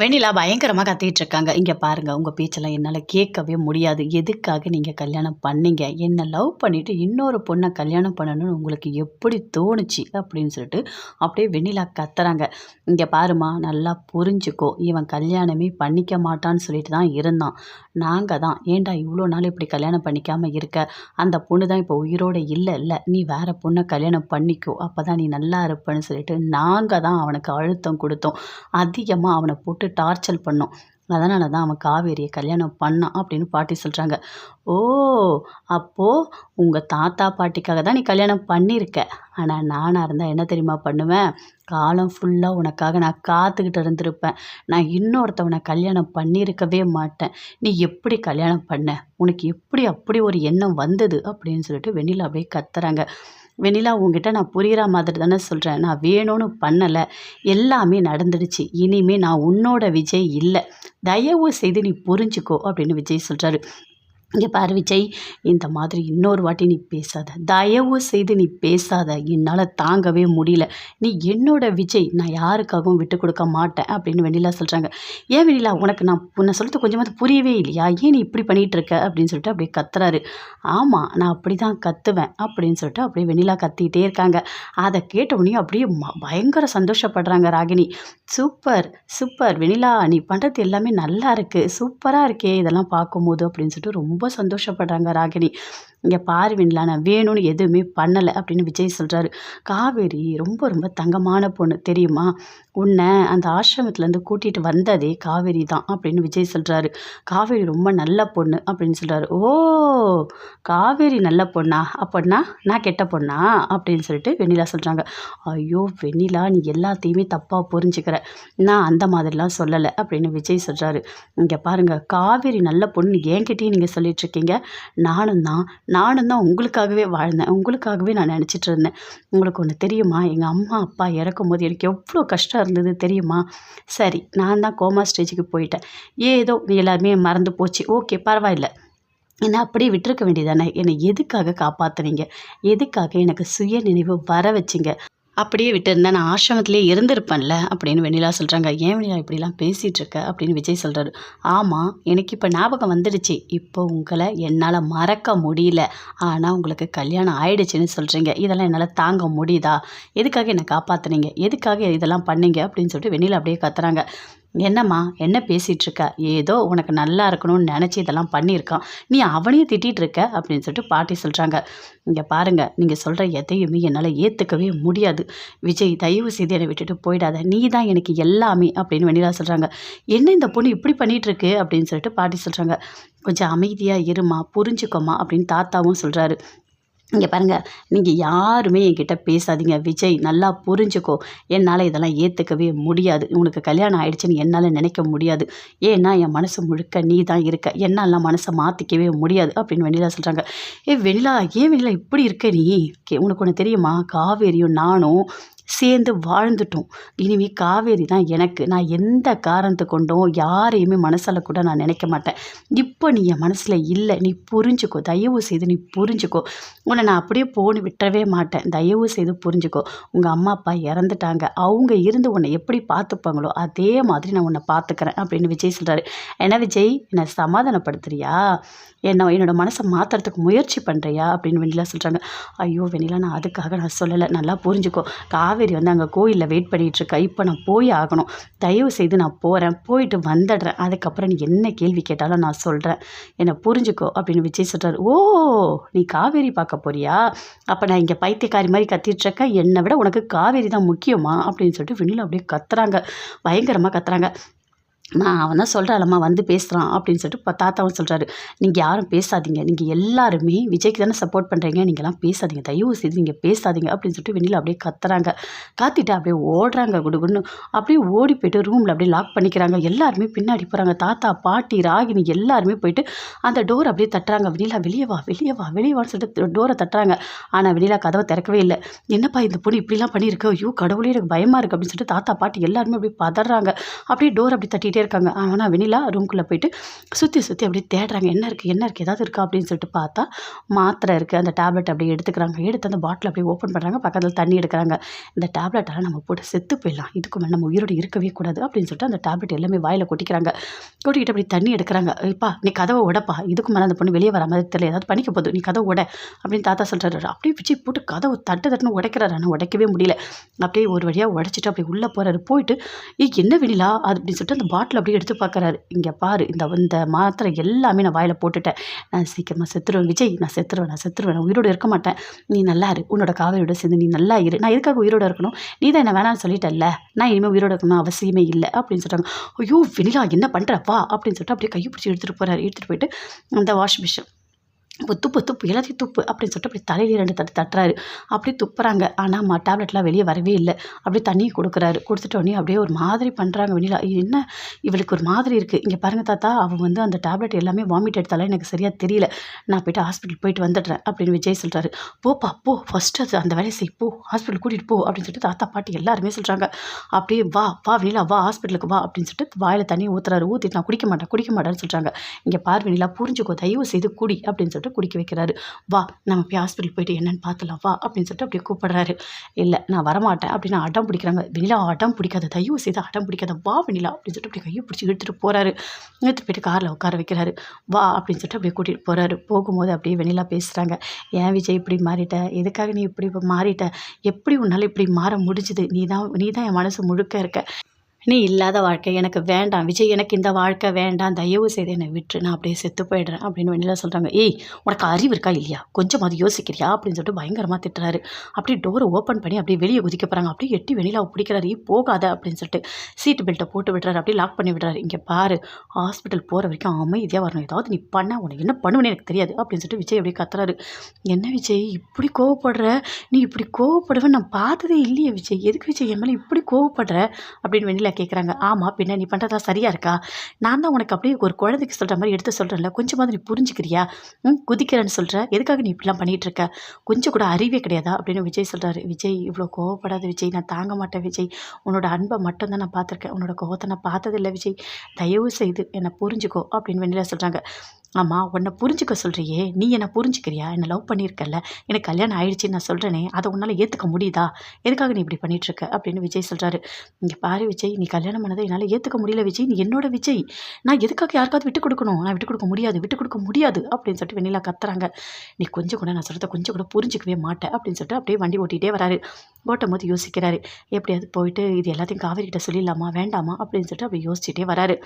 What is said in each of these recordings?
வெண்ணிலா பயங்கரமாக கத்திட்டு இருக்காங்க இங்கே பாருங்கள் உங்கள் பேச்செல்லாம் என்னால் கேட்கவே முடியாது. எதுக்காக நீங்கள் கல்யாணம் பண்ணீங்க? என்னை லவ் பண்ணிவிட்டு இன்னொரு பொண்ணை கல்யாணம் பண்ணணும்னு உங்களுக்கு எப்படி தோணுச்சு? அப்படின்னு சொல்லிட்டு அப்படியே வெண்ணிலா கத்துறாங்க. இங்கே பாருமா நல்லா புரிஞ்சுக்கோ. இவன் கல்யாணமே பண்ணிக்க மாட்டான்னு சொல்லிட்டு தான் இருந்தான். நாங்கள் தான். ஏன்டா இவ்வளோ நாள் இப்படி கல்யாணம் பண்ணிக்காமல் இருக்க? அந்த பொண்ணு தான் இப்போ உயிரோடு இல்லை இல்லை. நீ வேறு பொண்ணை கல்யாணம் பண்ணிக்கோ. அப்போ தான் நீ நல்லா இருப்பேன்னு சொல்லிட்டு நாங்கள் தான் அவனுக்கு அழுத்தம் கொடுத்தோம். அதிகமாக அவனை போட்டு டார்ச்சர் பண்ணோம். அதனால தான் அவன் காவேரியை கல்யாணம் பண்ணான் அப்படின்னு பாட்டி சொல்கிறாங்க ஓ அப்போது உங்கள் தாத்தா பாட்டிக்காக தான் நீ கல்யாணம் பண்ணியிருக்க. ஆனால் நானாக இருந்தால் என்ன தெரியுமா பண்ணுவேன்? காலம் ஃபுல்லாக உனக்காக நான் காத்துக்கிட்டு இருந்திருப்பேன். நான் இன்னொருத்தவனை கல்யாணம் பண்ணியிருக்கவே மாட்டேன். நீ எப்படி கல்யாணம் பண்ண? உனக்கு எப்படி அப்படி ஒரு எண்ணம் வந்தது? அப்படின்னு சொல்லிட்டு வெண்ணிலா அப்படியே கத்துறாங்க. வெண்ணிலா உங்ககிட்ட நான் புரிகிற மாதிரி தானே சொல்கிறேன் நான் வேணும்னு பண்ணலை. எல்லாமே நடந்துடுச்சு. இனிமே நான் உன்னோட விஜய் இல்லை. தயவு செய்து நீ புரிஞ்சுக்கோ அப்படின்னு விஜய் சொல்கிறாரு இங்கே பார் விஜய் இந்த மாதிரி இன்னொரு வாட்டி நீ பேசாத. தயவு செய்து நீ பேசாத. என்னால் தாங்கவே முடியல. நீ என்னோட விஜய் நான் யாருக்காகவும் விட்டு கொடுக்க மாட்டேன் அப்படின்னு வெண்ணிலா சொல்கிறாங்க ஏன் வெண்ணிலா உனக்கு நான் உன்னை சொல்கிறது கொஞ்சமாவது புரியவே இல்லையா? ஏன் நீ இப்படி பண்ணிகிட்டு இருக்க அப்படின்னு சொல்லிட்டு அப்படியே கத்துறாரு. ஆமாம் நான் அப்படி தான் கத்துவேன் அப்படின்னு சொல்லிட்டு அப்படியே வெண்ணிலா கத்திக்கிட்டே இருக்காங்க. அதை கேட்டவுடனே அப்படியே ம பயங்கர சந்தோஷப்படுறாங்க ராகினி. சூப்பர் சூப்பர் வெண்ணிலா நீ பண்ணுறது எல்லாமே நல்லா இருக்குது சூப்பராக இருக்கே இதெல்லாம் பார்க்கும்போது அப்படின்னு சொல்லிட்டு ரொம்ப ரொம்ப சந்தோஷப்படுறாங்க ராகினி. இங்கே பாரு நான் வேணும்னு எதுவுமே பண்ணலை அப்படின்னு விஜய் சொல்கிறாரு காவேரி ரொம்ப ரொம்ப தங்கமான பொண்ணு தெரியுமா? உன்னை அந்த ஆசிரமத்துலேருந்து கூட்டிகிட்டு வந்ததே காவேரி தான் அப்படின்னு விஜய் சொல்கிறாரு காவேரி ரொம்ப நல்ல பொண்ணு அப்படின்னு சொல்கிறாரு ஓ காவேரி நல்ல பொண்ணா? அப்படின்னா நான் கெட்ட பொண்ணா? அப்படின்னு சொல்லிட்டு வெண்ணிலா சொல்கிறாங்க ஐயோ வெண்ணிலா நீ எல்லாத்தையுமே தப்பாக புரிஞ்சுக்கிற. நான் அந்த மாதிரிலாம் சொல்லலை அப்படின்னு விஜய் சொல்கிறாரு இங்கே பாருங்கள் காவேரி நல்ல பொண்ணு என்கிட்டயும் நீங்கள் சொல்லிகிட்ருக்கீங்க நானும் தான் நானும் தான் உங்களுக்காகவே வாழ்ந்தேன். உங்களுக்காகவே நான் நினச்சிட்டு இருந்தேன். உங்களுக்கு ஒன்று தெரியுமா? எங்கள் அம்மா அப்பா இறக்கும் போது எனக்கு எவ்வளோ கஷ்டம் இருந்தது தெரியுமா? சரி நான் தான் கோமா ஸ்டேஜுக்கு போயிட்டேன். ஏதோ எல்லாருமே மறந்து போச்சு. ஓகே பரவாயில்ல. என்னை அப்படியே விட்டுருக்க வேண்டியதானே என்னை எதுக்காக காப்பாற்றுனீங்க எதுக்காக எனக்கு சுய நினைவு வர வச்சிங்க? அப்படியே விட்டுருந்தேன். நான் ஆசிரமத்திலே இருந்திருப்பேன்ல அப்படின்னு வெண்ணிலா சொல்கிறாங்க ஏன் வெண்ணிலா இப்படிலாம் பேசிகிட்டு இருக்க? அப்படின்னு விஜய் சொல்கிறாரு ஆமாம் எனக்கு இப்போ ஞாபகம் வந்துடுச்சு. இப்போ உங்களை என்னால் மறக்க முடியல. ஆனால் உங்களுக்கு கல்யாணம் ஆயிடுச்சுன்னு சொல்கிறீங்க இதெல்லாம் என்னால் தாங்க முடியுதா? எதுக்காக என்னை காப்பாற்றுனீங்க எதுக்காக இதெல்லாம் பண்ணீங்க? அப்படின்னு சொல்லிட்டு வெண்ணிலா அப்படியே கத்துறாங்க. என்னம்மா என்ன பேசிகிட்ருக்க ஏதோ உனக்கு நல்லா இருக்கணும்னு நினச்சி இதெல்லாம் பண்ணியிருக்கான். நீ அவனையும் திட்டிகிட்டு இருக்க அப்படின்னு சொல்லிட்டு பாட்டி சொல்கிறாங்க இங்கே பாருங்கள் நீங்கள் சொல்கிற எதையுமே என்னால் ஏற்றுக்கவே முடியாது. விஜய் தயவு செய்து என்னை விட்டுட்டு போயிடாத. நீ தான் எனக்கு எல்லாமே அப்படின்னு வெண்ணிலா சொல்கிறாங்க என்ன இந்த பொண்ணு இப்படி பண்ணிகிட்ருக்கு அப்படின்னு சொல்லிட்டு பாட்டி சொல்கிறாங்க கொஞ்சம் அமைதியாக இருமா புரிஞ்சுக்கோமா அப்படின்னு தாத்தாவும் சொல்கிறாரு இங்கே பாருங்கள் நீங்கள் யாருமே என்கிட்ட பேசாதீங்க. விஜய் நல்லா புரிஞ்சுக்கோ. என்னால் இதெல்லாம் ஏற்றுக்கவே முடியாது. உனக்கு கல்யாணம் ஆகிடுச்சின்னு என்னால் நினைக்க முடியாது. ஏன்னா என் மனசு முழுக்க நீ தான் இருக்க. என்னால் மனசை மாற்றிக்கவே முடியாது அப்படின்னு வெண்ணிலா சொல்கிறாங்க ஏ வெண்ணிலா ஏன் வெண்ணிலா இப்படி இருக்க நீ? உனக்கு ஒன்று தெரியுமா? காவேரியும் நானும் சேர்ந்து வாழ்ந்துட்டோம். இனிமேல் காவேரி தான் எனக்கு. நான் எந்த காரணத்தை கொண்டும் யாரையுமே மனசில் கூட நான் நினைக்க மாட்டேன். இப்போ நீ என் மனசில் இல்லை. நீ புரிஞ்சுக்கோ. தயவு செய்து நீ புரிஞ்சுக்கோ. உன்னை நான் அப்படியே போன்னு விட்டுறவே மாட்டேன். தயவு செய்து புரிஞ்சுக்கோ. உங்கள் அம்மா அப்பா இறந்துட்டாங்க. அவங்க இருந்து உன்னை எப்படி பார்த்துப்பாங்களோ அதே மாதிரி நான் உன்னை பார்த்துக்கிறேன் அப்படின்னு விஜய் சொல்கிறாரு என்ன விஜய்? என்னை சமாதானப்படுத்துறியா? என்ன என்னோட மனசை மாற்றுறதுக்கு முயற்சி பண்ணுறியா அப்படின்னு வெண்ணிலா சொல்கிறாங்க ஐயோ வெண்ணிலா நான் அதுக்காக நான் சொல்லலை. நல்லா புரிஞ்சுக்கோ. காவேரி வந்து அங்கே கோயிலில் வெயிட் பண்ணிகிட்ருக்கா இப்போ நான் போய் ஆகணும். தயவு செய்து நான் போகிறேன் போயிட்டு வந்துடுறேன். அதுக்கப்புறம் நீ என்ன கேள்வி கேட்டாலும் நான் சொல்கிறேன் என்னை புரிஞ்சுக்கோ அப்படின்னு விஜய் சொல்கிறார் ஓ நீ காவேரி பார்க்க போறியா? அப்போ நான் இங்கே பைத்தியக்காரி மாதிரி கத்திட்டுருக்கேன். என்னை விட உனக்கு காவேரி தான் முக்கியமா? அப்படின்னு சொல்லிட்டு வெண்ணிலா அப்படியே கத்துறாங்க. பயங்கரமாக கத்துறாங்க. நான் அவன் தான் சொல்கிறாளம்மா வந்து பேசுகிறான் அப்படின்னு சொல்லிட்டு இப்போ தாத்தாவும் சொல்கிறாரு நீங்கள் யாரும் பேசாதீங்க. நீங்கள் எல்லாருமே விஜய்க்கு தானே சப்போர்ட் பண்ணுறீங்க நீங்கள்லாம் பேசாதீங்க. தயவு செய்து நீங்கள் பேசாதீங்க. அப்படின்னு சொல்லிட்டு வெளியில் அப்படியே கத்துறாங்க. காத்திட்டு அப்படியே ஓடுறாங்க குடுகுன்னு அப்படியே ஓடி போயிட்டு ரூமில் அப்படியே லாக் பண்ணிக்கிறாங்க. எல்லாருமே பின்னாடி போகிறாங்க தாத்தா பாட்டி ராகினி எல்லாருமே போயிட்டு அந்த டோர் அப்படியே தட்டுறாங்க. வெளியில் வெளியே வா வெளியே வா வெளியே வான்னு சொல்லிட்டு டோரை தட்டுறாங்க. ஆனால் வெளியில் கதவை திறக்கவே இல்லை. என்னப்பா இந்த பொண்ணு இப்படிலாம் பண்ணியிருக்கு? ஐயோ கடவுளே எனக்கு பயமாக இருக்குது அப்படின்னு சொல்லிட்டு தாத்தா பாட்டி எல்லாருமே அப்படியே பதறாங்க. அப்படியே டோர் அப்படி தட்டிட்டு தேடிட்டே இருக்காங்க. ஆனால் வெண்ணிலா ரூம்குள்ளே போயிட்டு சுற்றி சுற்றி அப்படியே தேடுறாங்க. என்ன இருக்குது என்ன இருக்குது ஏதாவது இருக்கா? அப்படின்னு சொல்லிட்டு பார்த்தா மாத்திரை இருக்குது அந்த டேப்லெட் அப்படியே எடுத்துக்கிறாங்க. எடுத்து அந்த பாட்டில் அப்படியே ஓப்பன் பண்ணுறாங்க பக்கத்தில் தண்ணி எடுக்கிறாங்க. இந்த டேப்லெட்டெல்லாம் நம்ம போட்டு செத்து போயிடலாம். இதுக்கு மேலே நம்ம உயிரோடு இருக்கவே கூடாது. அப்படின்னு சொல்லிட்டு அந்த டேப்லெட் எல்லாமே வாயில் கொட்டிக்கிறாங்க. கொட்டிக்கிட்டு அப்படி தண்ணி எடுக்கிறாங்க. இப்பா நீ கதவை உடப்பா இதுக்கு மேலே அந்த பொண்ணு வெளியே வர மாதிரி தெரியல. ஏதாவது பண்ணிக்க போகுது. நீ கதவை உட அப்படின்னு தாத்தா சொல்கிறாரு அப்படியே பிச்சு போட்டு கதவை தட்டு தட்டுன்னு உடைக்கிறாரு. ஆனால் உடைக்கவே முடியல. அப்படியே ஒரு வழியாக உடைச்சிட்டு அப்படி உள்ளே போகிறாரு போயிட்டு ஏ என்ன வெளிலா அது அப்படின்னு சொல்லிட்டு அந்த பாட்டில் பாட்டில் அப்படியே எடுத்து பார்க்குறாரு. இங்கே பாரு இந்த இந்த மாத்திரை எல்லாமே நான் வாயில் போட்டுட்டேன். நான் சீக்கிரமாக செத்துருவேன். விஜய் நான் செத்துருவேன் நான் செத்துருவேன். நான் உயிரோடு இருக்க மாட்டேன். நீ நல்லா இரு. உன்னோட காவேரியோட சேர்ந்து நீ நல்லா இரு. நான் எதுக்காக உயிரோட இருக்கணும்? நீ தான் என்ன வேணாம்னு சொல்லிட்டல்ல. நான் இனிமேல் உயிரோட இருக்கணும் அவசியமே இல்லை. அப்படின்னு சொல்கிறாங்க ஐயோ வெண்ணிலா என்ன பண்ணுற வா. அப்படின்னு சொல்லிட்டு அப்படியே கையை பிடிச்சி எடுத்துகிட்டு போகிறாரு எடுத்துகிட்டு போயிட்டு அந்த வாஷ் மிஷின் இப்போ துப்பு துப்பு எல்லாத்தையும் துப்பு அப்படின்னு சொல்லிட்டு அப்படி தலையில ரெண்டு தட்டு தட்டுறாரு. அப்படியே துப்புறாங்க. ஆனால் மா டேப்லெட்லாம் வெளியே வரவே இல்லை. அப்படியே தண்ணியை கொடுக்குறாரு. கொடுத்துட்டோடனே அப்படியே ஒரு மாதிரி பண்ணுறாங்க வெண்ணிலா. என்ன? இவளுக்கு ஒரு மாதிரி இருக்குது இங்கே பாருங்க தாத்தா அவன் வந்து அந்த டேப்லெட் எல்லாமே வாமிட் எடுத்தாலும் எனக்கு சரியாக தெரியல. நான் போயிட்டு ஹாஸ்பிட்டல் போயிட்டு வந்துடுறேன் அப்படின்னு விஜய் சொல்கிறாரு போப்பா போ. ஃபஸ்ட்டு அது அந்த வேலையை செய். போ. ஹாஸ்பிட்டல் கூட்டிகிட்டு போ அப்படின்னு சொல்லிட்டு தாத்தா பாட்டி எல்லாருமே சொல்கிறாங்க அப்படியே வா வா வெளியில் வா ஹாஸ்பிட்டலுக்கு வா அப்படின்னு சொல்லிட்டு வாயில் தண்ணி ஊற்றுறாரு ஊற்றிட்டு நான் குடிக்க மாட்டேன் குடிக்க மாட்டேன்னு சொல்கிறாங்க இங்கே பார் புரிஞ்சுக்கோ தயவு செய்து குடி அப்படின்னு சொல்லிட்டு குடிக்க வைக்கிறாரு. வா நம்ம போய் ஹாஸ்பிட்டல் போயிட்டு என்னன்னு பார்த்துலாம் வா அப்படின்னு சொல்லிட்டு அப்படியே கூப்பிடுறாரு. இல்லை நான் வரமாட்டேன் அப்படின்னு அடம் பிடிக்கிறாங்க. வெண்ணிலா அடம் பிடிக்காத தயவு செய்து அடம் பிடிக்காத வா வெண்ணிலா அப்படின்னு சொல்லிட்டு அப்படியே கையை பிடிச்சி எடுத்துகிட்டு போகிறாரு எடுத்துகிட்டு போயிட்டு காரில் உட்கார வைக்கிறாரு. வா அப்படின்னு சொல்லிட்டு அப்படியே கூட்டிகிட்டு போகிறாரு போகும்போது அப்படியே வெண்ணிலா பேசுகிறாங்க ஏன் விஜய் இப்படி மாறிட்ட? எதுக்காக நீ இப்படி இப்போ மாறிட்ட? எப்படி உன்னால் இப்படி மாற முடிஞ்சுது? நீ தான் நீ தான் என் மனசு முழுக்க இருக்க. நீ இல்லாத வாழ்க்கை எனக்கு வேண்டாம். விஜய் எனக்கு இந்த வாழ்க்கை வேண்டாம். தயவு செய்து என்னை விட்டுரு. நான் அப்படியே செத்து போயிடுறேன் அப்படின்னு வெளியில் சொல்கிறாங்க ஏய் உனக்கு அறிவு இருக்கா இல்லையா? கொஞ்சம் அது யோசிக்கிறியா? அப்படின்னு சொல்லிட்டு பயங்கரமாக திட்டுறாரு. அப்படியே டோரை ஓப்பன் பண்ணி அப்படியே வெளியே குதிக்க போகிறாங்க அப்படியே எட்டி வெண்ணிலாவை பிடிக்கிறாரு. "ஏய், போகாத அப்படின்னு சொல்லிட்டு சீட் பெல்ட்டை போட்டு விடுறாரு அப்படியே லாக் பண்ணி விடுறாரு இங்கே பாரு ஹாஸ்பிட்டல் போகிற வரைக்கும் அமைதியாக வரணும். ஏதாவது நீ பண்ண உனக்கு என்ன பண்ணுவேன்னு எனக்கு தெரியாது. அப்படின்னு சொல்லிட்டு விஜய் அப்படியே கத்துறாரு. என்ன விஜய் இப்படி கோவப்படுற? நீ இப்படி கோவப்படுவேன்னு நான் பார்த்ததே இல்லையே விஜய். எதுக்கு விஜய் என் மேலே இப்படி கோவப்படுற? அப்படின்னு வெண்ணிலா கேட்குறாங்க ஆமாம் பின்ன நீ பண்ணுறதா சரியா இருக்கா? நான் தான் உனக்கு அப்படியே ஒரு குழந்தைக்கு சொல்கிற மாதிரி எடுத்து சொல்கிறேன்ல கொஞ்சமாவது நீ புரிஞ்சுக்கிறியா? ம் குதிக்கிறேன்னு சொல்கிற எதுக்காக நீ இப்படிலாம் பண்ணிகிட்டு இருக்க? கொஞ்சம் கூட அறிவே கிடையாதா? அப்படின்னு விஜய் சொல்கிறாரு விஜய் இவ்வளோ கோவப்படாத விஜய். நான் தாங்க மாட்டேன் விஜய். உன்னோட அன்பை மட்டும்தான் நான் பார்த்துருக்கேன். உன்னோட கோவத்தை நான் பார்த்ததில்ல விஜய். தயவு செய்து என்னை புரிஞ்சுக்கோ அப்படின்னு வெண்ணிலா சொல்கிறாங்க ஆமாம் உன்னை புரிஞ்சுக்க சொல்கிறியே நீ என்னை புரிஞ்சுக்கிறியா? என்னை லவ் பண்ணியிருக்கல எனக்கு கல்யாணம் ஆயிடுச்சுன்னு நான் சொல்கிறேனே அதை உன்னால் ஏற்றுக்க முடியுதா? எதுக்காக நீ இப்படி பண்ணிகிட்ருக்க இருக்க அப்படின்னு விஜய் சொல்கிறாரு இங்கே பாரு விஜய் நீ கல்யாணம் பண்ணதை என்னால் ஏற்றுக்க முடியல விஜய். நீ என்னோட விஜய். நான் எதுக்காக யாருக்காவது விட்டு கொடுக்கணும்? நான் விட்டு கொடுக்க முடியாது விட்டு கொடுக்க முடியாது அப்படின்னு சொல்லிட்டு வெண்ணிலா கத்துறாங்க. நீ கொஞ்சம் கூட நான் சொல்கிறத கொஞ்சம் கூட புரிஞ்சிக்கவே மாட்டேன் அப்படின்னு சொல்லிட்டு அப்படியே வண்டி ஓட்டிகிட்டே வராரு. ஓட்டும் போது யோசிக்கிறாரு. எப்படியாவது போயிட்டு இது எல்லாத்தையும் காவேரிகிட்ட சொல்லிடலாமா வேண்டாமா அப்படின்னு சொல்லிட்டு அப்படி யோசிச்சுட்டே வராரு.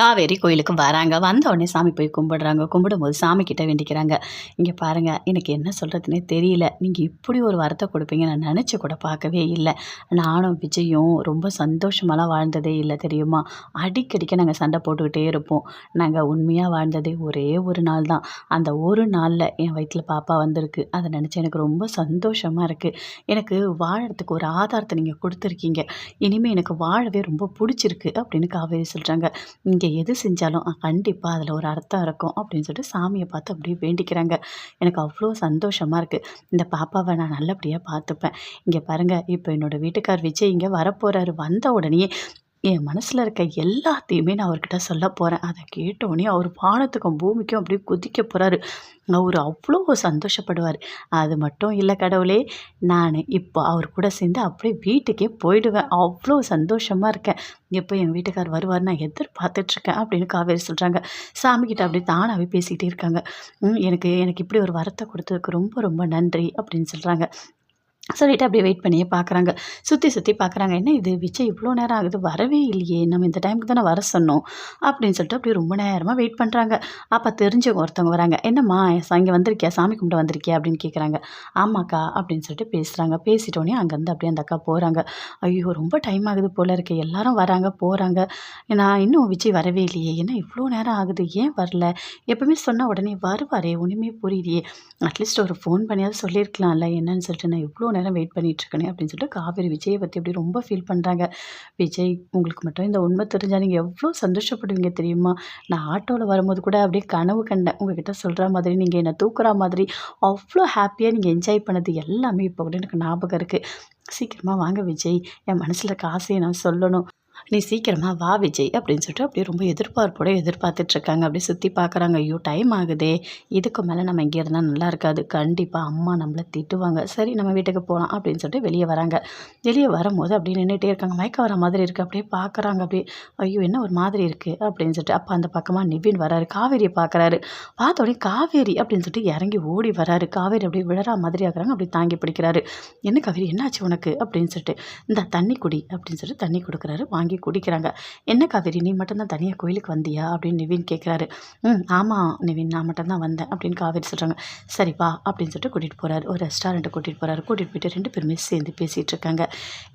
காவேரி கோயிலுக்கு வராங்க. வந்த உடனே சாமி போய் கும்பிடுறாங்க கும்பிடும்போது சாமி கிட்ட வேண்டிக்கிறாங்க. இங்கே பாருங்கள் எனக்கு என்ன சொல்கிறதுனே தெரியல. நீங்கள் இப்படி ஒரு வரத்தை கொடுப்பீங்க நான் நினச்சி கூட பார்க்கவே இல்லை. நானும் விஜயும் ரொம்ப சந்தோஷமாலாம் வாழ்ந்ததே இல்லை தெரியுமா? அடிக்கடிக்க நாங்கள் சண்டை போட்டுக்கிட்டே இருப்போம். நாங்கள் உண்மையாக வாழ்ந்ததே ஒரே ஒரு நாள் தான். அந்த ஒரு நாளில் என் வயிற்றில் பாப்பா வந்திருக்கு. அதை நினச்சி எனக்கு ரொம்ப சந்தோஷமாக இருக்குது எனக்கு வாழறதுக்கு ஒரு ஆதாரத்தை நீங்கள் கொடுத்துருக்கீங்க. இனிமேல் எனக்கு வாழவே ரொம்ப பிடிச்சிருக்கு அப்படின்னு காவேரி சொல்கிறாங்க இங்கே எது செஞ்சாலும் கண்டிப்பாக அதில் ஒரு அர்த்தம் இருக்கும். அப்படின்னு சொல்லிட்டு சாமியை பார்த்து அப்படியே வேண்டிக்கிறாங்க. எனக்கு அவ்வளோ சந்தோஷமாக இருக்குது இந்த பாப்பாவை நான் நல்லபடியாக பார்த்துப்பேன். இங்கே பாருங்கள் இப்போ என்னோடய வீட்டுக்கார் விஜய் இங்கே வரப்போகிறாரு வந்த உடனே என் மனசில் இருக்க எல்லாத்தையுமே நான் அவர்கிட்ட சொல்ல போகிறேன் அதை கேட்டோடனே அவர் வானத்துக்கும் பூமிக்கும் அப்படியே குதிக்க போகிறாரு அவர் அவ்வளோ சந்தோஷப்படுவார். அது மட்டும் இல்லை கடவுளே நான் இப்போ அவர் கூட சேர்ந்து அப்படியே வீட்டுக்கே போயிடுவேன். அவ்வளோ சந்தோஷமாக இருக்கேன். எப்போ என் வீட்டுக்கார் வருவார் நான் எதிர்பார்த்துட்ருக்கேன் அப்படின்னு காவேரி சொல்கிறாங்க சாமிக்கிட்ட அப்படியே தானாகவே பேசிக்கிட்டே இருக்காங்க. "ம், எனக்கு எனக்கு இப்படி ஒரு வரத்தை கொடுத்ததுக்கு ரொம்ப ரொம்ப நன்றி அப்படின்னு சொல்கிறாங்க சொல்லிட்டு அப்படியே வெயிட் பண்ணியே பார்க்குறாங்க சுற்றி சுற்றி பார்க்குறாங்க என்ன இது? விஜய் இவ்வளோ நேரம் ஆகுது. வரவே இல்லையே. நம்ம இந்த டைமுக்கு தானே வர சொன்னோம். அப்படின்னு சொல்லிட்டு அப்படியே ரொம்ப நேரமாக வெயிட் பண்ணுறாங்க அப்போ தெரிஞ்சவங்க ஒருத்தவங்க வராங்க. என்னம்மா இங்கே வந்திருக்கியா? சாமி கும்பிட்டு வந்திருக்கியா? அப்படின்னு கேட்குறாங்க ஆமாக்கா. அப்படின்னு சொல்லிட்டு பேசுகிறாங்க பேசிட்டோன்னே அங்கேருந்து அப்படியே அந்த அக்கா போகிறாங்க ஐயோ ரொம்ப டைம் ஆகுது போல இருக்கு. எல்லாரும் வராங்க போகிறாங்க நான் இன்னும் விஜய் வரவே இல்லையே. ஏன்னா இவ்வளோ நேரம் ஆகுது? ஏன் வரல? எப்பவுமே சொன்ன உடனே வருவாரே. ஒன்றுமே புரியுதே அட்லீஸ்ட் ஒரு ஃபோன் பண்ணியாவது சொல்லியிருக்கலாம்ல. என்னன்னு சொல்லிட்டு நான் இவ்வளோ நேரம் வெயிட் பண்ணிகிட்ருக்கனே அப்படின்னு சொல்லிட்டு காவேரி விஜயை பற்றி அப்படி ரொம்ப ஃபீல் பண்ணுறாங்க விஜய் உங்களுக்கு மட்டும் இந்த உண்மை தெரிஞ்சால் நீங்கள் எவ்வளோ சந்தோஷப்படுவீங்க தெரியுமா? நான் ஆட்டோவில் வரும்போது கூட அப்படியே கனவு கண்டேன். உங்ககிட்ட சொல்கிற மாதிரி நீங்கள் என்னை தூக்குற மாதிரி அவ்வளோ ஹாப்பியாக நீங்கள் என்ஜாய் பண்ணது எல்லாமே இப்போ கூட எனக்கு ஞாபகம் இருக்குது சீக்கிரமாக வாங்க விஜய். என் மனசில் இருக்க ஆசையை நான் சொல்லணும். நீ சீக்கிரமாக வா விஜய் அப்படின்னு சொல்லிட்டு அப்படியே ரொம்ப எதிர்பார்ப்போட எதிர்பார்த்துட்ருக்காங்க. அப்படியே சுற்றி பார்க்குறாங்க. ஐயோ டைம் ஆகுதே. இதுக்கு மேலே நம்ம இங்கே இருந்தால் நல்லா இருக்காது. கண்டிப்பாக அம்மா நம்மளை திட்டுவாங்க. சரி நம்ம வீட்டுக்கு போகலாம் அப்படின்னு சொல்லிட்டு வெளியே வராங்க. வெளியே வரும்போது அப்படியே நின்றுட்டே இருக்காங்க. மயக்க வர மாதிரி இருக்குது அப்படியே பார்க்குறாங்க. அப்படியே ஐயோ என்ன ஒரு மாதிரி இருக்குது அப்படின்னு சொல்லிட்டு அப்போ அந்த பக்கமாக நிவின் வராரு. காவேரியை பார்க்குறாரு. பார்த்தோடனே காவேரி அப்படின்னு சொல்லிட்டு இறங்கி ஓடி வராரு. காவேரி அப்படியே விழறா மாதிரி ஆகிறாங்க. அப்படியே தாங்கி பிடிக்கிறாரு. என்ன காவேரி? என்னாச்சு உனக்கு? அப்படின்னு சொல்லிட்டு இந்த தண்ணி குடி. அப்படின்னு சொல்லிட்டு தண்ணி கொடுக்குறாரு. வாங்கி வாங்கி குடிக்கிறாங்க. என்ன காவேரி நீ மட்டும்தான் தனியாக கோயிலுக்கு வந்தியா? அப்படின்னு நிவின் கேட்குறாரு ம் ஆமாம் நிவின் நான் மட்டும்தான் வந்தேன் அப்படின்னு காவேரி சொல்கிறாங்க சரி வா அப்படின்னு சொல்லிட்டு கூட்டிகிட்டு போகிறாரு ஒரு ரெஸ்டாரண்ட்டை கூட்டிகிட்டு போகிறாரு கூட்டிகிட்டு போயிட்டு ரெண்டு பேருமே சேர்ந்து பேசிகிட்டு இருக்காங்க.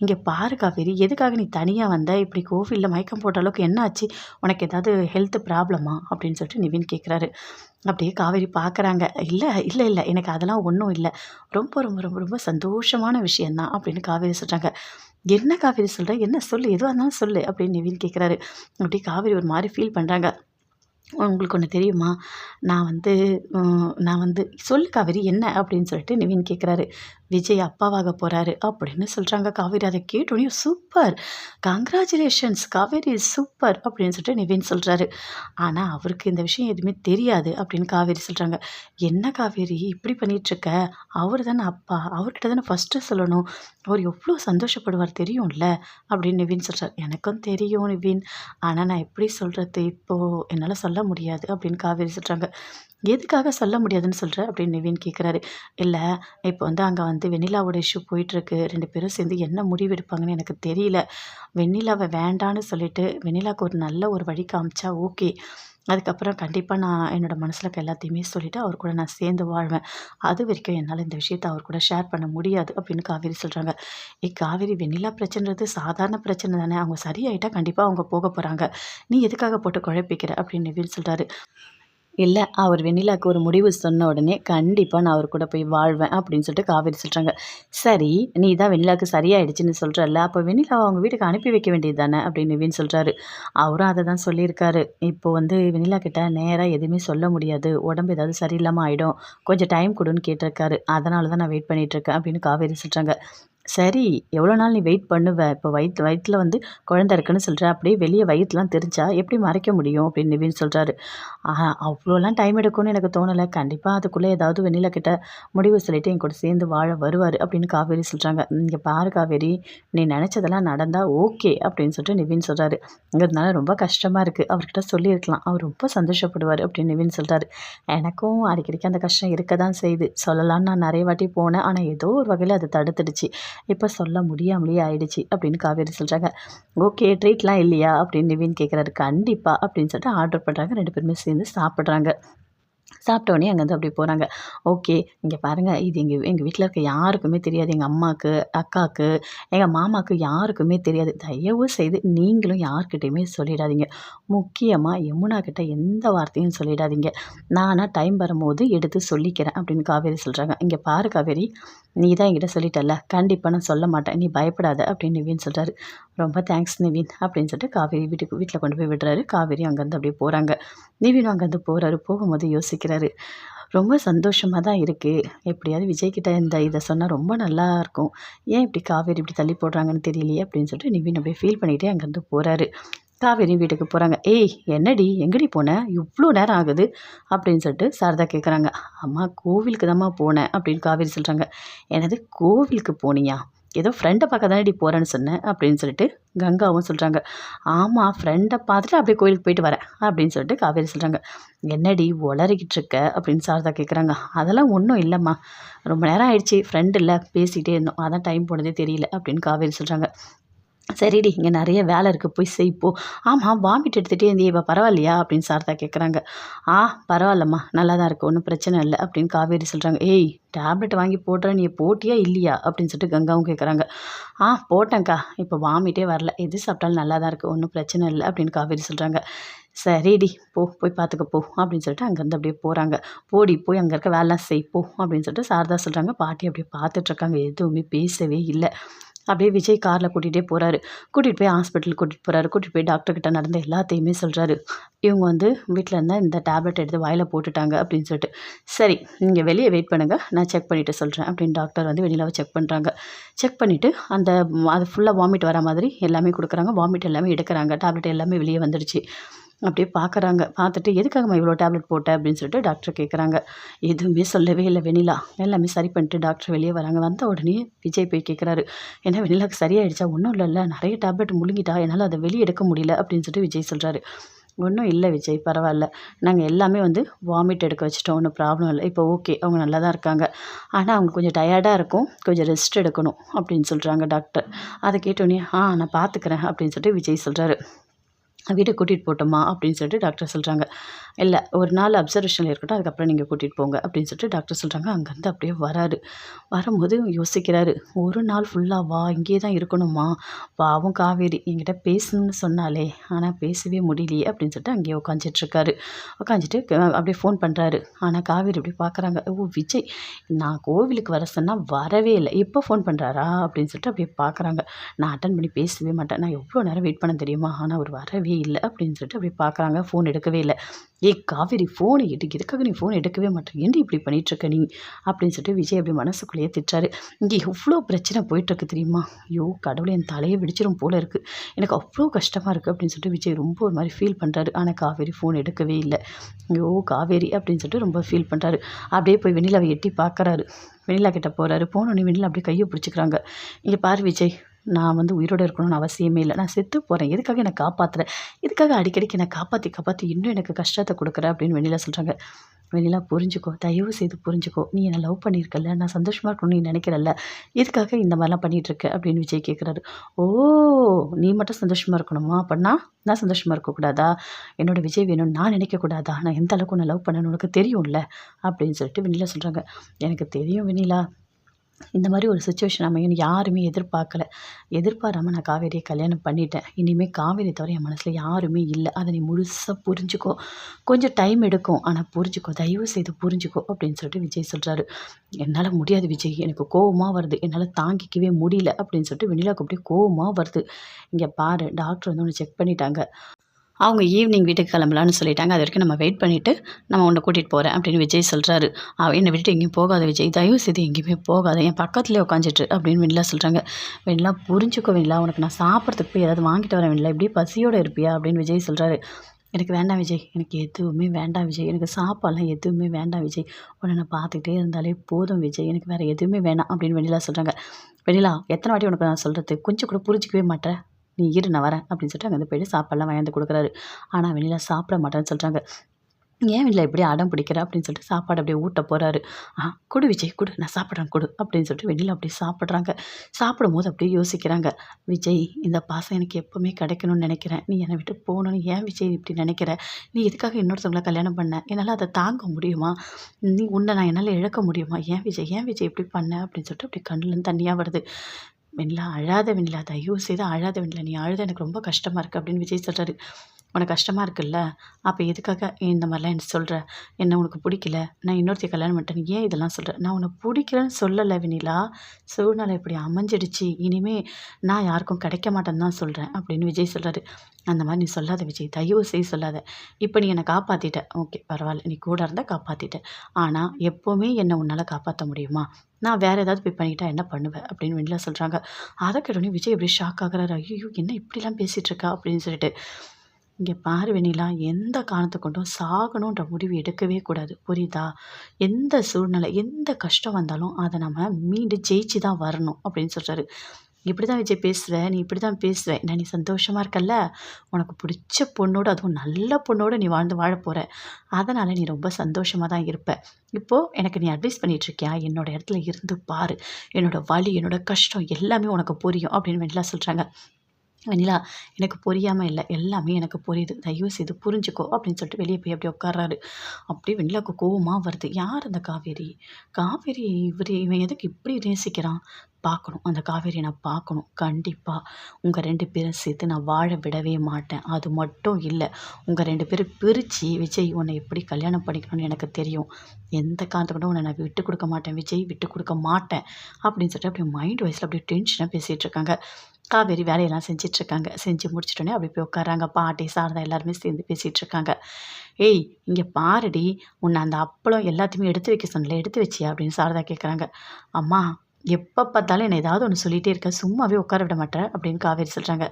இங்கே பாரு காவேரி எதுக்காக நீ தனியாக வந்த? இப்படி கோவிலில் மயக்கம் போட்ட அளவுக்கு என்ன ஆச்சு? உனக்கு ஏதாவது ஹெல்த் ப்ராப்ளமா அப்படின்னு சொல்லிட்டு நிவின் கேட்குறாரு அப்படியே காவேரி பார்க்குறாங்க இல்லை இல்லை இல்லை எனக்கு அதெல்லாம் ஒன்றும் இல்லை. ரொம்ப ரொம்ப ரொம்ப ரொம்ப சந்தோஷமான விஷயந்தான் அப்படின்னு காவேரி சொல்கிறாங்க என்ன காவேரி சொல்கிற என்ன சொல்லு? எதுவாக இருந்தாலும் சொல்லு அப்படின்னு நிவின் கேட்குறாரு அப்படியே காவேரி ஒரு மாதிரி ஃபீல் பண்ணுறாங்க உங்களுக்கு ஒன்று தெரியுமா? நான் வந்து நான் வந்து சொல்லு காவேரி என்ன? அப்படின்னு சொல்லிட்டு நிவின் கேட்குறாரு விஜய் அப்பாவாக போகிறாரு அப்படின்னு சொல்கிறாங்க காவேரி அதை கேட்டோடனே சூப்பர். கங்க்ராச்சுலேஷன்ஸ் காவேரி சூப்பர் அப்படின்னு சொல்லிட்டு நிவின் சொல்கிறாரு ஆனால் அவருக்கு இந்த விஷயம் எதுவுமே தெரியாது அப்படின்னு காவேரி சொல்கிறாங்க என்ன காவேரி இப்படி பண்ணிகிட்ருக்க அவர் தானே அப்பா அவர்கிட்ட தானே ஃபஸ்ட்டு சொல்லணும். அவர் எவ்வளோ சந்தோஷப்படுவார் தெரியும்ல? அப்படின்னு நிவின் சொல்கிறார் எனக்கும் தெரியும் நிவின். ஆனால் நான் எப்படி சொல்கிறது இப்போது என்னால் சொல்ல முடியாது அப்படின்னு காவேரி சொல்கிறாங்க எதுக்காக சொல்ல முடியாதுன்னு சொல்கிற அப்படின்னு நிவின் கேட்குறாரு இல்லை இப்போ வந்து அங்கே வந்து வெண்ணிலாவோட இஷ்யூ போயிட்டுருக்கு. ரெண்டு பேரும் சேர்ந்து என்ன முடிவு எடுப்பாங்கன்னு எனக்கு தெரியல. வெண்ணிலாவை வேண்டான்னு சொல்லிட்டு வெண்ணிலாவுக்கு ஒரு நல்ல ஒரு வழி காமிச்சா ஓகே. அதுக்கப்புறம் கண்டிப்பாக நான் என்னோடய மனசில் இருக்க எல்லாத்தையுமே சொல்லிவிட்டு அவர் கூட நான் சேர்ந்து வாழ்வேன். அது வரைக்கும் என்னால் இந்த விஷயத்த அவர் கூட ஷேர் பண்ண முடியாது அப்படின்னு காவேரி சொல்கிறாங்க ஏ காவேரி வெண்ணிலா பிரச்சனைன்றது சாதாரண பிரச்சனை தானே. அவங்க சரியாயிட்டால் கண்டிப்பாக அவங்க போக போகிறாங்க நீ எதுக்காக போட்டு குழப்பிக்கிற? அப்படின்னு நிவின் சொல்கிறாரு இல்லை அவர் வெண்ணிலாவுக்கு ஒரு முடிவு சொன்ன உடனே கண்டிப்பாக நான் அவர் கூட போய் வாழ்வேன் அப்படின்னு சொல்லிட்டு காவேரி சொல்கிறாங்க சரி நீ தான் வெண்ணிலாவுக்கு சரியாயிடுச்சுன்னு சொல்கிறல்ல அப்போ வெண்ணிலாவை அவங்க வீட்டுக்கு அனுப்பி வைக்க வேண்டியது தானே அப்படின்னு நிவின் சொல்கிறாரு அவரும் அதை தான் சொல்லியிருக்காரு. இப்போ வந்து வெண்ணிலா கிட்ட நேராக எதுவுமே சொல்ல முடியாது. உடம்பு ஏதாவது சரியில்லாமல் ஆகிடும் கொஞ்சம் டைம் கொடுன்னு கேட்டிருக்காரு. அதனால தான் நான் வெயிட் பண்ணிகிட்ருக்கேன் அப்படின்னு காவேரி சொல்கிறாங்க சரி எவ்வளோ நாள் நீ வெயிட் பண்ணுவ? இப்போ வயிற்று வயிற்றில் வந்து குழந்த இருக்குன்னு சொல்கிற அப்படியே வெளியே வயிற்றுலாம் தெரிஞ்சா எப்படி மறைக்க முடியும்? அப்படின்னு நிவின் சொல்கிறாரு ஆஹா அவ்வளோலாம் டைம் எடுக்கும்னு எனக்கு தோணலை. கண்டிப்பாக அதுக்குள்ளே ஏதாவது வெளியில் கிட்ட முடிவு சொல்லிவிட்டு என் கூட சேர்ந்து வாழ வருவார் அப்படின்னு காவேரி சொல்கிறாங்க இங்கே பாரு காவேரி. நீ நினச்சதெல்லாம் நடந்தால் ஓகே அப்படின்னு சொல்லிட்டு நிவின் சொல்கிறாரு அதனால ரொம்ப கஷ்டமாக இருக்குது அவர்கிட்ட சொல்லியிருக்கலாம். அவர் ரொம்ப சந்தோஷப்படுவார் அப்படின்னு நிவின் சொல்கிறாரு எனக்கும் அடிக்கடிக்கு அந்த கஷ்டம் இருக்க தான் செய்யுது சொல்லலான்னு நான் நிறைய வாட்டி போனேன். ஆனால் ஏதோ ஒரு வகையில் அது தடுத்துடுச்சு. இப்போ சொல்ல முடியாமலேயே ஆயிடுச்சு அப்படின்னு காவேரி சொல்கிறாங்க ஓகே ட்ரீட்லாம் இல்லையா? அப்படின்னு நிவின் கேட்குறாரு கண்டிப்பாக அப்படின்னு சொல்லிட்டு ஆர்டர் பண்ணுறாங்க ரெண்டு பேருமே சேர்ந்து சாப்பிட்றாங்க. சாப்பிட்டோன்னே அங்கேருந்து அப்படி போகிறாங்க ஓகே இங்கே பாருங்கள் இது எங்கள் எங்கள் வீட்டில் இருக்க யாருக்குமே தெரியாது. எங்கள் அம்மாவுக்கு அக்காவுக்கு எங்கள் மாமாவுக்கு யாருக்குமே தெரியாது. தயவு செய்து நீங்களும் யார்கிட்டையுமே சொல்லிடாதீங்க. முக்கியமாக யமுனா கிட்ட எந்த வார்த்தையும் சொல்லிடாதீங்க. நானாக டைம் வரும்போது எடுத்து சொல்லிக்கிறேன் அப்படின்னு காவேரி சொல்கிறாங்க இங்கே பாரு காவேரி நீ தான் என்கிட்ட சொல்லிட்டல கண்டிப்பாக நான் சொல்ல மாட்டேன். நீ பயப்படாத அப்படின்னு நிவின் சொல்கிறாரு ரொம்ப தேங்க்ஸ் நிவின் அப்படின்னு சொல்லிட்டு காவேரி வீட்டுக்கு வீட்டில் கொண்டு போய் விடுறாரு. காவேரி அங்கேருந்து அப்படியே போகிறாங்க நிவின் அங்கேருந்து போகிறாரு போகும்போது யோசிக்கிறேன் ரொம்ப சந்தோஷமாக தான் இருக்குது எப்படியாவது விஜய்கிட்ட இந்த இதை சொன்னால் ரொம்ப நல்லாயிருக்கும் ஏன் இப்படி காவேரி இப்படி தள்ளி போடுறாங்கன்னு தெரியலையே அப்படின்னு சொல்லிட்டு நிவின் அப்படியே ஃபீல் பண்ணிகிட்டே அங்கேருந்து போகிறாரு காவேரி வீட்டுக்கு போகிறாங்க ஏய் என்னடி? எங்கடி போனேன் இவ்வளோ நேரம் ஆகுது. அப்படின்னு சொல்லிட்டு சாரதா கேட்குறாங்க அம்மா கோவிலுக்கு தான்மா போனேன். அப்படின்னு காவேரி சொல்கிறாங்க எனது கோவிலுக்கு போனியா? ஏதோ ஃப்ரெண்டை பார்க்க தானே போகிறேன்னு சொன்னேன் அப்படின்னு சொல்லிட்டு கங்காவும் சொல்கிறாங்க ஆமாம் ஃப்ரெண்டை பார்த்துட்டு அப்படியே கோயிலுக்கு போயிட்டு வரேன் அப்படின்னு சொல்லிட்டு காவேரி சொல்கிறாங்க என்னடி உளறிக்கிட்டு இருக்க? அப்படின்னு சாரதா கேட்குறாங்க அதெல்லாம் ஒன்றும் இல்லைம்மா. ரொம்ப நேரம் ஆயிடுச்சு ஃப்ரெண்டு இல்லை பேசிக்கிட்டே இருந்தோம். அதான் டைம் போனதே தெரியல அப்படின்னு காவேரி சொல்கிறாங்க சரிடி இங்கே நிறைய வேலை இருக்குது போய் செய்ப்போ ஆமாம் வாமிட் எடுத்துகிட்டே இருந்தே இப்போ பரவாயில்லையா? அப்படின்னு சாரதா கேட்குறாங்க ஆ பரவாயில்லம்மா நல்லா தான் இருக்குது ஒன்றும் பிரச்சனை இல்லை அப்படின்னு காவேரி சொல்கிறாங்க ஏய் டேப்லெட் வாங்கி போடுற நீ போட்டியா இல்லையா? அப்படின்னு சொல்லிட்டு கங்காவும் கேட்குறாங்க ஆ போட்டேங்க்கா இப்போ வாமிட்டே வரல. எது சாப்பிட்டாலும் நல்லா தான் இருக்குது ஒன்றும் பிரச்சனை இல்லை அப்படின்னு காவேரி சொல்கிறாங்க சரிடி போ போய் பார்த்துக்க போ அப்படின்னு சொல்லிட்டு அங்கேருந்து அப்படியே போகிறாங்க போடி போய் அங்கே இருக்க வேலை செய் போ அப்படின்னு சொல்லிட்டு சாரதா சொல்கிறாங்க பாட்டி அப்படியே பார்த்துட்ருக்காங்க எதுவுமே பேசவே இல்லை. அப்படியே விஜய் காரில் கூட்டிகிட்டே போகிறாரு கூட்டிகிட்டு போய் ஹாஸ்பிட்டல் கூட்டிகிட்டு போகிறாரு கூட்டிகிட்டு போய் டாக்டர்கிட்ட நடந்த எல்லாத்தையுமே சொல்கிறாரு இவங்க வந்து வீட்டில் இருந்தால் இந்த டேப்லெட் எடுத்து வாயில் போட்டுட்டாங்க அப்படின்னு சொல்லிட்டு. சரி நீங்கள் வெளியே வெயிட் பண்ணுங்கள் நான் செக் பண்ணிவிட்டு சொல்கிறேன் அப்படின்னு டாக்டர் வந்து வெளியில் செக் பண்ணுறாங்க செக் பண்ணிவிட்டு அந்த அது ஃபுல்லாக வாமிட் வர மாதிரி எல்லாமே கொடுக்குறாங்க. வாமிட் எல்லாமே எடுக்கிறாங்க. டேப்லெட் எல்லாமே வெளியே வந்துடுச்சு அப்படியே பார்க்குறாங்க. பார்த்துட்டு எதுக்காகம்மா இவ்வளோ டேப்லெட் போட்ட? அப்படின்னு சொல்லிட்டு டாக்டர் கேட்குறாங்க. எதுவுமே சொல்லவே இல்லை வெண்ணிலா எல்லாமே சரி பண்ணிட்டு டாக்டர் வெளியே வராங்க. வந்த உடனே விஜய் போய் கேட்குறாரு. ஏன்னா வெனிலாக்கு சரியாயிடுச்சா? ஒன்றும் இல்லைல்ல. நிறைய டேப்லெட் முழுங்கிட்டா என்னால் அதை வெளியே எடுக்க முடியல. அப்படின்னு சொல்லிட்டு விஜய் சொல்கிறாரு ஒன்றும் இல்லை விஜய் பரவாயில்ல. நாங்கள் எல்லாமே வந்து வாமிட் எடுக்க வச்சுட்டோம். ஒன்றும் ப்ராப்ளம் இல்லை. இப்போ ஓகே. அவங்க நல்லா தான் இருக்காங்க. ஆனால் அவங்க கொஞ்சம் டயர்டாக இருக்கும். கொஞ்சம் ரெஸ்ட் எடுக்கணும். அப்படின்னு சொல்கிறாங்க டாக்டர். அதை கேட்டோன்னே ஆ நான் பார்த்துக்கிறேன். அப்படின்னு சொல்லிட்டு விஜய் சொல்கிறாரு வீட்டுக்கு கூட்டிகிட்டு போட்டோமா அப்படின்னு சொல்லிட்டு டாக்டர் சொல்கிறாங்க இல்லை ஒரு நாள் அப்சர்வேஷனில் இருக்கட்டும் அதுக்கப்புறம் நீங்கள் கூட்டிகிட்டு போங்க அப்படின்னு சொல்லிட்டு டாக்டர் சொல்கிறாங்க அங்கேருந்து அப்படியே வராரு. வரும்போது யோசிக்கிறாரு ஒரு நாள் ஃபுல்லாக வா இங்கேயே தான் இருக்கணுமா? பாவம் காவேரி என்கிட்ட பேசணும்னு சொன்னாலே ஆனால் பேசவே முடியலையே அப்படின்னு சொல்லிட்டு அங்கேயே உட்காந்துட்ருக்காரு உட்காந்துட்டு அப்படியே ஃபோன் பண்ணுறாரு ஆனால் காவேரி இப்படி பார்க்குறாங்க ஓ விஜய் நான் கோவிலுக்கு வர சொன்னால் வரவே இல்லை இப்போ ஃபோன் பண்ணுறாரா அப்படின்னு சொல்லிட்டு அப்படியே பார்க்குறாங்க நான் அட்டன் பண்ணி பேசவே மாட்டேன். நான் எவ்வளோ நேரம் வெயிட் பண்ண தெரியுமா? ஆனால் அவர் வரவே இல்லை அப்படின்னு சொல்லிட்டு அப்படி பார்க்குறாங்க. ஃபோன் எடுக்கவே இல்லை. ஏய் காவேரி ஃபோனை எடுக்க எதுக்காக நீ ஃபோன் எடுக்கவே மாட்டேன் இப்படி பண்ணிகிட்ருக்க நீ? அப்படின்னு சொல்லிட்டு விஜய் அப்படி மனசுக்குள்ளேயே திட்டாரு இங்கே எவ்வளோ பிரச்சனை போயிட்டுருக்கு தெரியுமா? ஐயோ கடவுளை என் தலையை விடிச்சிடும் போல இருக்குது எனக்கு அவ்வளோ கஷ்டமாக இருக்குது அப்படின்னு சொல்லிட்டு விஜய் ரொம்ப ஒரு மாதிரி ஃபீல் பண்ணுறாரு ஆனால் காவேரி ஃபோன் எடுக்கவே இல்லை. ஐயோ காவேரி அப்படின்னு சொல்லிட்டு ரொம்ப ஃபீல் பண்ணுறாரு அப்படியே போய் வெண்ணிலாவை எட்டி பார்க்குறாரு. வெண்ணிலா கிட்டே போகிறாரு போனோடனே வெண்ணிலா அப்படியே கையை பிடிச்சிக்கிறாங்க. இங்கே பாரு விஜய் நான் வந்து உயிரோடு இருக்கணும்னு அவசியமே இல்லை. நான் செத்து போகிறேன் எதுக்காக என்னை காப்பாற்றுறேன் எதுக்காக அடிக்கடிக்கு என்னை காப்பாற்றி காப்பாற்றி இன்னும் எனக்கு கஷ்டத்தை கொடுக்குற அப்படின்னு வெளியில் சொல்கிறாங்க வெளியில புரிஞ்சுக்கோ. தயவு செய்து புரிஞ்சுக்கோ. நீ என்னை லவ் பண்ணியிருக்கல நான் சந்தோஷமாக இருக்கணும்னு நீ நினைக்கிறல்ல. எதுக்காக இந்த மாதிரிலாம் பண்ணிகிட்ருக்க அப்படின்னு விஜய் கேட்குறாரு ஓ நீ மட்டும் சந்தோஷமாக இருக்கணுமா? அப்படின்னா நான் சந்தோஷமாக இருக்கக்கூடாதா என்னோடய விஜய் வேணும்னு நான் நினைக்கக்கூடாதா நான் எந்த அளவுக்கு உன்னை லவ் பண்ணணும் உனக்கு தெரியும்ல? அப்படின்னு சொல்லிட்டு வெண்ணிலா சொல்கிறாங்க எனக்கு தெரியும் வெண்ணிலா. இந்த மாதிரி ஒரு சுச்சுவேஷன் அமையும்னு யாருமே எதிர்பார்க்கல. எதிர்பாராமல் நான் காவேரியை கல்யாணம் பண்ணிட்டேன். இனிமேல் காவேரி தவிர என் மனசில் யாருமே இல்லை. அதை நீ முழுசாக புரிஞ்சுக்கோ. கொஞ்சம் டைம் எடுக்கும். ஆனால் புரிஞ்சுக்கோ. தயவு செய்து புரிஞ்சுக்கோ அப்படின்னு சொல்லிட்டு விஜய் சொல்கிறாரு என்னால் முடியாது விஜய். எனக்கு கோவமாக வருது. என்னால் தாங்கிக்கவே முடியல அப்படின்னு சொல்லிட்டு வெண்ணிலாவுக்கு அப்படியே கோவமாக வருது. இங்கே பாரு டாக்டர் வந்து ஒன்று செக் பண்ணிட்டாங்க. அவங்க ஈவினிங் வீட்டுக்கு கிளம்பலான்னு சொல்லிட்டாங்க. அது வரைக்கும் நம்ம வெயிட் பண்ணிவிட்டு நம்ம உன்னை கூட்டிகிட்டு போகிறேன் அப்படின்னு விஜய் சொல்கிறாரு அவன் என்னை விட்டுட்டு எங்கேயும் போகாத விஜய். தயவு செய்து எங்கேயுமே போகாத. என் பக்கத்துலேயே உட்காந்துட்டு அப்படின்னு வெண்ணிலா சொல்கிறாங்க வெண்ணிலா புரிஞ்சுக்கோ வெண்ணிலா. உனக்கு நான் சாப்பிட்றதுக்கு போய் ஏதாவது வாங்கிட்டு வரேன் வெண்ணிலா. இப்படியே பசியோடு இருப்பியா அப்படின்னு விஜய் சொல்கிறாரு எனக்கு வேண்டாம் விஜய். எனக்கு எதுவுமே வேண்டாம் விஜய். எனக்கு சாப்பாடெலாம் எதுவுமே வேண்டாம் விஜய். உன்னை நான் பார்த்துக்கிட்டே இருந்தாலே போதும் விஜய். எனக்கு வேறு எதுவுமே வேணாம் அப்படின்னு வெண்ணிலா சொல்கிறாங்க வெண்ணிலா எத்தனை வாட்டி உனக்கு நான் சொல்கிறது கொஞ்சம் கூட புரிஞ்சிக்கவே மாட்டேன் நீ இரு நான் வரேன் அப்படின்னு சொல்லிட்டு அங்கே போய்ட்டு சாப்பாடெலாம் வாங்கி கொடுக்குறாரு. ஆனால் வெளியில் சாப்பிட மாட்டேன்னு சொல்கிறாங்க ஏன் இல்லை இப்படி அடம் பிடிக்கிற? அப்படின்னு சொல்லிட்டு சாப்பாடு அப்படியே ஊட்ட போகிறாரு ஆ கொடு விஜய் கொடு நான் சாப்பிட்றேன் கொடு அப்படின்னு சொல்லிட்டு வெளியில் அப்படியே சாப்பிட்றாங்க. சாப்பிடும் போது அப்படியே யோசிக்கிறாங்க. விஜய் இந்த பாசம் எனக்கு எப்போவுமே கிடைக்கணும்னு நினைக்கிறேன். நீ என்னை விட்டு போகணும்னு ஏன் விஜய் இப்படி நினைக்கிற? நீ எதுக்காக இன்னொருத்தவங்களை கல்யாணம் பண்ண? என்னால் அதை தாங்க முடியுமா? நீ உன்னை நான் என்னால் இழக்க முடியுமா? ஏன் விஜய் ஏன் விஜய் இப்படி பண்ண? அப்படின்னு சொல்லிட்டு அப்படி கண்ணுலேருந்து தண்ணியாக வருது. வெண்ணிலா அழாத வெண்ணிலா தயவு செய்து அழாத வெண்ணிலா நீ அழுத எனக்கு ரொம்ப கஷ்டமாக இருக்குது அப்படின்னு விஜய் சொல்கிறாரு உனக்கு கஷ்டமாக இருக்குல்ல? அப்போ எதுக்காக இந்த மாதிரிலாம் என்ன சொல்கிற என்ன உனக்கு பிடிக்கல? நான் இன்னொருத்தி கல்யாணம் பண்ணிட்டேன் ஏன் இதெல்லாம் சொல்கிறேன் நான் உன்னை பிடிக்கிறேன்னு சொல்லலை வினிலா. சூழ்நிலை இப்படி அமைஞ்சிடுச்சு. இனிமேல் நான் யாருக்கும் கிடைக்க மாட்டேன்னு தான் சொல்கிறேன் அப்படின்னு விஜய் சொல்கிறாரு அந்த மாதிரி நீ சொல்லாத விஜய். தயவு செய்ய சொல்லாத. இப்போ நீ என்னை காப்பாற்றிட்ட ஓகே பரவாயில்ல. நீ கூட இருந்தால் காப்பாற்றிட்ட ஆனால் எப்போவுமே என்னை உன்னால் காப்பாற்ற முடியுமா? நான் வேறு ஏதாவது போய் பண்ணிட்டா என்ன பண்ணுவேன் அப்படின்னு வெண்ணிலா சொல்கிறாங்க அதை கேட்டோடனே விஜய் எப்படி ஷாக் ஆகிறாரு. ஐயோ என்ன இப்படிலாம் பேசிகிட்ருக்கா அப்படின்னு சொல்லிட்டு இங்கே பாரு வெண்ணிலா எந்த காரணத்தை கொண்டும் சாகணுன்ற முடிவு எடுக்கவே கூடாது. புரியுதா? எந்த சூழ்நிலை எந்த கஷ்டம் வந்தாலும் அதை நம்ம மீண்டு ஜெயிச்சு தான் வரணும் அப்படின்னு சொல்கிறாரு இப்படி தான் விஜய் பேசுவ நீ இப்படி தான் பேசுவேன் நான் நீ சந்தோஷமாக இருக்கல்ல? உனக்கு பிடிச்ச பொண்ணோடு அதுவும் நல்ல பொண்ணோடு நீ வாழ்ந்து வாழ போகிற அதனால் நீ ரொம்ப சந்தோஷமாக தான் இருப்ப. இப்போது எனக்கு நீ அட்வைஸ் பண்ணிகிட்ருக்கியா என்னோடய இடத்துல இருந்து பாரு. என்னோடய வலி என்னோடய கஷ்டம் எல்லாமே உனக்கு புரியும் அப்படின்னு வெண்ணிலா சொல்கிறாங்க வெண்ணிலா எனக்கு புரியாமல் இல்லை. எல்லாமே எனக்கு புரியுது. தயவு செய்து புரிஞ்சுக்கோ அப்படின்னு சொல்லிட்டு வெளியே போய் அப்படியே உட்கார்றாரு. அப்படியே வெண்ணிலாவுக்கு கோவமாக வருது. யார் அந்த காவேரி? காவேரி இவர் இவன் எதுக்கு இப்படி நேசிக்கிறான்? பார்க்கணும். அந்த காவேரியை நான் பார்க்கணும். கண்டிப்பாக உங்கள் ரெண்டு பேரும் சேர்த்து நான் வாழ விடவே மாட்டேன். அது மட்டும் இல்லை. உங்கள் ரெண்டு பேரும் பிரித்து விஜய் உன்னை எப்படி கல்யாணம் பண்ணிக்கணும்னு எனக்கு தெரியும். எந்த காரணத்தை கூட உன்னை நான் விட்டு கொடுக்க மாட்டேன்? விஜய் விட்டு கொடுக்க மாட்டேன். அப்படின்னு சொல்லிட்டு அப்படியே மைண்ட் வைஸில் அப்படியே டென்ஷனாக பேசிகிட்டு இருக்காங்க. காவேரி வேலையெல்லாம் செஞ்சிட்ருக்காங்க. செஞ்சு முடிச்சிட்டோன்னே அப்படி போய் உட்காராங்க பாட்டி சாரதா எல்லாருமே சேர்ந்து பேசிகிட்டு இருக்காங்க ஏய் இங்கே பாருடி உன்னை அந்த அப்பளம் எல்லாத்தையுமே எடுத்து வைக்க சொன்னல எடுத்து வச்சியா? அப்படின்னு சாரதா கேட்குறாங்க அம்மா எப்போ பார்த்தாலும் என்னை ஏதாவது ஒன்று சொல்லிகிட்டே இருக்க சும்மாவே உட்கார விட மாட்டேன் அப்படின்னு காவேரி சொல்கிறாங்க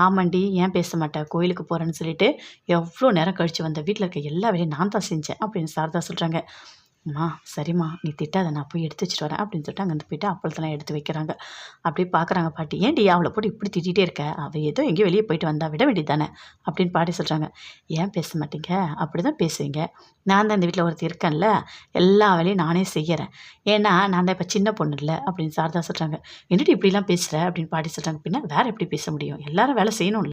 ஆமாண்டி ஏன் பேச மாட்டேன் கோயிலுக்கு போகிறேன்னு சொல்லிட்டு எவ்வளோ நேரம் கழித்து வந்த? வீட்டில் இருக்க எல்லா வேலையும் நான் தான் செஞ்சேன் அப்படின்னு சாரதா சொல்கிறாங்க அம்மா சரிம்மா நீ திட்டாத நான் போய் எடுத்து வச்சுட்டு வரேன் அப்படின்னு சொல்லிட்டு அங்கே போயிட்டு அப்பளத்தெல்லாம் எடுத்து வைக்கிறாங்க. அப்படியே பார்க்குறாங்க பாட்டி ஏன்டி அவளை போட்டு இப்படி திட்டிகிட்டே இருக்க? அவள் ஏதோ எங்கேயோ வெளியே போயிட்டு வந்தா விட வேண்டியது தானே அப்படின்னு பாட்டி சொல்கிறாங்க ஏன் பேச மாட்டீங்க? அப்படி தான் பேசுவீங்க. நான் தான் இந்த வீட்டில் ஒருத்தர் இருக்கேன்ல எல்லா வேலையும் நானே செய்கிறேன் ஏன்னா நான் தான் இப்போ சின்ன பொண்ணு இல்லை அப்படின்னு சாரதா சொல்கிறாங்க என்னடி இப்படிலாம் பேசுகிற அப்படின்னு பாட்டி சொல்கிறாங்க பின்னா வேறு எப்படி பேச முடியும்? எல்லாரும் வேலை செய்யணும்ல.